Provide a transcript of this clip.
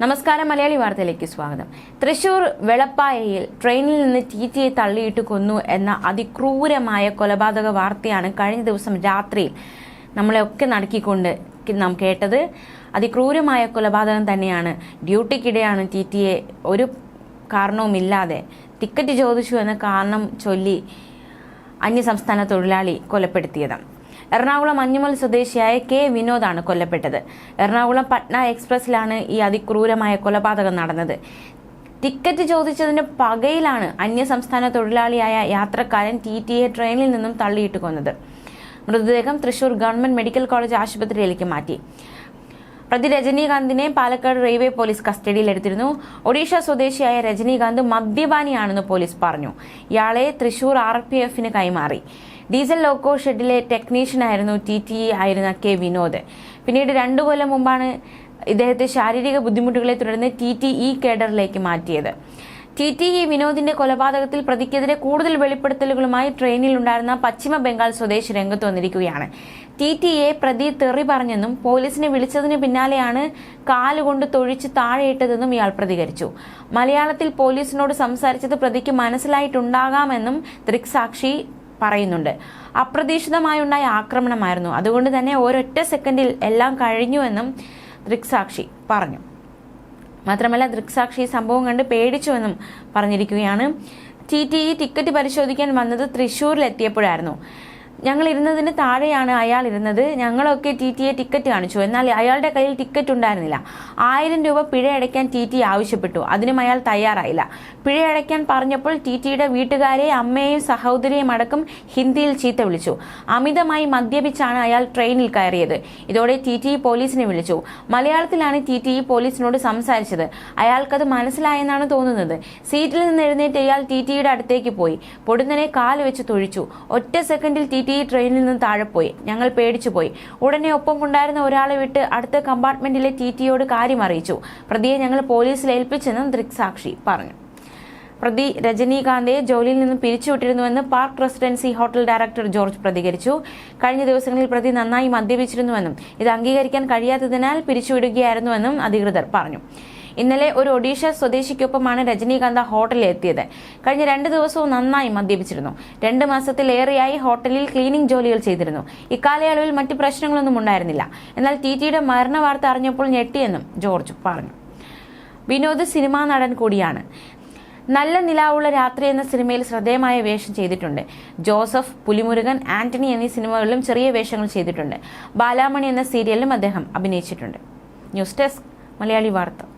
നമസ്കാരം മലയാളി വാർത്തയിലേക്ക് സ്വാഗതം. തൃശൂർ വെളപ്പായയിൽ ട്രെയിനിൽ നിന്ന് ടി ടിയെ തള്ളിയിട്ട് കൊന്നു എന്ന അതിക്രൂരമായ കൊലപാതക വാർത്തയാണ് കഴിഞ്ഞ ദിവസം രാത്രിയിൽ നമ്മളെയൊക്കെ നടക്കിക്കൊണ്ട് നാം കേട്ടത്. അതിക്രൂരമായ കൊലപാതകം തന്നെയാണ്. ഡ്യൂട്ടിക്കിടെയാണ് ടീറ്റിയെ ഒരു കാരണവുമില്ലാതെ ടിക്കറ്റ് ചോദിച്ചു എന്ന കാരണം ചൊല്ലി അന്യസംസ്ഥാന തൊഴിലാളി കൊലപ്പെടുത്തിയത്. എറണാകുളം അഞ്ഞുമൽ സ്വദേശിയായ കെ വിനോദാണ് കൊല്ലപ്പെട്ടത്. എറണാകുളം പട്ന എക്സ്പ്രസിലാണ് ഈ അതിക്രൂരമായ കൊലപാതകം നടന്നത്. ടിക്കറ്റ് ചോദിച്ചതിന് പകയിലാണ് അന്യസംസ്ഥാന തൊഴിലാളിയായ യാത്രക്കാരൻ ടി ടി എ ട്രെയിനിൽ നിന്നും തള്ളിയിട്ട് കൊന്നത്. മൃതദേഹം തൃശൂർ ഗവൺമെന്റ് മെഡിക്കൽ കോളേജ് ആശുപത്രിയിലേക്ക് മാറ്റി. പ്രതി രജനീകാന്തിനെ പാലക്കാട് റെയിൽവേ പോലീസ് കസ്റ്റഡിയിലെടുത്തിരുന്നു ഒഡീഷ സ്വദേശിയായ രജനീകാന്ത് മദ്യപാനിയാണെന്ന് പോലീസ് പറഞ്ഞു. ഇയാളെ തൃശൂർ ആർ പി എഫിന് കൈമാറി. ഡീസൽ ലോക്കോ ഷെഡിലെ ടെക്നീഷ്യനായിരുന്നു ടി ടി ആയിരുന്ന കെ വിനോദ്. പിന്നീട് രണ്ടു കൊല്ലം മുമ്പാണ് ഇദ്ദേഹത്തെ ശാരീരിക ബുദ്ധിമുട്ടുകളെ തുടർന്ന് ടി ടി ഇ കേഡറിലേക്ക് മാറ്റിയത്. ടി ടി ഇ വിനോദിന്റെ കൊലപാതകത്തിൽ പ്രതിക്കെതിരെ കൂടുതൽ വെളിപ്പെടുത്തലുകളുമായി ട്രെയിനിൽ ഉണ്ടായിരുന്ന പശ്ചിമ ബംഗാൾ സ്വദേശി രംഗത്ത് വന്നിരിക്കുകയാണ്. ടി ടി എ പ്രതി തെറി പറഞ്ഞെന്നും പോലീസിനെ വിളിച്ചതിന് പിന്നാലെയാണ് കാലുകൊണ്ട് തൊഴിച്ച് താഴെയിട്ടതെന്നും ഇയാൾ പ്രതികരിച്ചു. മലയാളത്തിൽ പോലീസിനോട് സംസാരിച്ചത് പ്രതിക്ക് മനസ്സിലായിട്ടുണ്ടാകാമെന്നും ദൃക്സാക്ഷി പറയുന്നുണ്ട്. അപ്രതീക്ഷിതമായുണ്ടായ ആക്രമണമായിരുന്നു. അതുകൊണ്ട് തന്നെ ഒരൊറ്റ സെക്കൻഡിൽ എല്ലാം കഴിഞ്ഞുവെന്നും ദൃക്സാക്ഷി പറഞ്ഞു. മാത്രമല്ല ദൃക്സാക്ഷി സംഭവം കണ്ട് പേടിച്ചുവെന്നും പറഞ്ഞിരിക്കുകയാണ്. ടി ടി ഇ ടിക്കറ്റ് പരിശോധിക്കാൻ വന്നത് തൃശ്ശൂരിലെത്തിയപ്പോഴായിരുന്നു. ഞങ്ങൾ ഇരുന്നതിന് താഴെയാണ് അയാൾ ഇരുന്നത്. ഞങ്ങളൊക്കെ ടി ടിയെ ടിക്കറ്റ് കാണിച്ചു. എന്നാൽ അയാളുടെ കയ്യിൽ ടിക്കറ്റ് ഉണ്ടായിരുന്നില്ല. ആയിരം രൂപ പിഴ അടയ്ക്കാൻ ടി ടി ആവശ്യപ്പെട്ടു. അതിനും അയാൾ തയ്യാറായില്ല. പിഴ അടയ്ക്കാൻ പറഞ്ഞപ്പോൾ ടി ടിയുടെ വീട്ടുകാരെ അമ്മയെയും സഹോദരിയും അടക്കം ഹിന്ദിയിൽ ചീത്ത വിളിച്ചു. അമിതമായി മദ്യപിച്ചാണ് അയാൾ ട്രെയിനിൽ കയറിയത്. ഇതോടെ ടി ടി പോലീസിനെ വിളിച്ചു. മലയാളത്തിലാണ് ടി ടി പോലീസിനോട് സംസാരിച്ചത്. അയാൾക്കത് മനസ്സിലായെന്നാണ് തോന്നുന്നത്. സീറ്റിൽ നിന്ന് എഴുന്നേറ്റ് അയാൾ ടി ടിയുടെ അടുത്തേക്ക് പോയി. പൊടുന്നനെ കാൽ വെച്ച് തൊഴിച്ചു. ഒറ്റ സെക്കൻഡിൽ ടി ടി ട്രെയിനിൽ നിന്ന് താഴെ പോയി. ഞങ്ങൾ പേടിച്ചു പോയി. ഉടനെ ഒപ്പം ഉണ്ടായിരുന്ന ഒരാളെ വിട്ട് അടുത്ത കമ്പാർട്ട്മെന്റിലെ ടി ടിയോട് കാര്യം അറിയിച്ചു. പ്രതിയെ ഞങ്ങൾ പോലീസിൽ ഏൽപ്പിച്ചെന്നും ദൃക്സാക്ഷി പറഞ്ഞു. പ്രതി രജനീകാന്തെ ജോലിയിൽ നിന്നും പിരിച്ചുവിട്ടിരുന്നുവെന്ന് park residency hotel director George പ്രതികരിച്ചു. കഴിഞ്ഞ ദിവസങ്ങളിൽ പ്രതി നന്നായി മദ്യപിച്ചിരുന്നുവെന്നും ഇത് അംഗീകരിക്കാൻ കഴിയാത്തതിനാൽ പിരിച്ചുവിടുകയായിരുന്നുവെന്നും അധികൃതർ പറഞ്ഞു. ഇന്നലെ ഒരു ഒഡീഷ സ്വദേശിക്കൊപ്പമാണ് രജനീകാന്ത് ഹോട്ടലിൽ എത്തിയത്. കഴിഞ്ഞ രണ്ട് ദിവസവും നന്നായി മദ്യപിച്ചിരുന്നു. രണ്ട് മാസത്തിലേറെയായി ഹോട്ടലിൽ ക്ലീനിംഗ് ജോലികൾ ചെയ്തിരുന്നു. ഇക്കാലയളവിൽ മറ്റു പ്രശ്നങ്ങളൊന്നും ഉണ്ടായിരുന്നില്ല. എന്നാൽ ടി ടിയുടെ മരണ വാർത്ത അറിഞ്ഞപ്പോൾ ഞെട്ടിയെന്നും ജോർജ് പറഞ്ഞു. വിനോദ് സിനിമാ നടൻ കൂടിയാണ്. നല്ല നിലാവുള്ള രാത്രി എന്ന സിനിമയിൽ ശ്രദ്ധേയമായ വേഷം ചെയ്തിട്ടുണ്ട്. ജോസഫ് പുലിമുരുകൻ ആന്റണി എന്നീ സിനിമകളിലും ചെറിയ വേഷങ്ങൾ ചെയ്തിട്ടുണ്ട്. ബാലാമണി എന്ന സീരിയലിലും അദ്ദേഹം അഭിനയിച്ചിട്ടുണ്ട്. ന്യൂസ് ഡെസ്ക് മലയാളി വാർത്ത.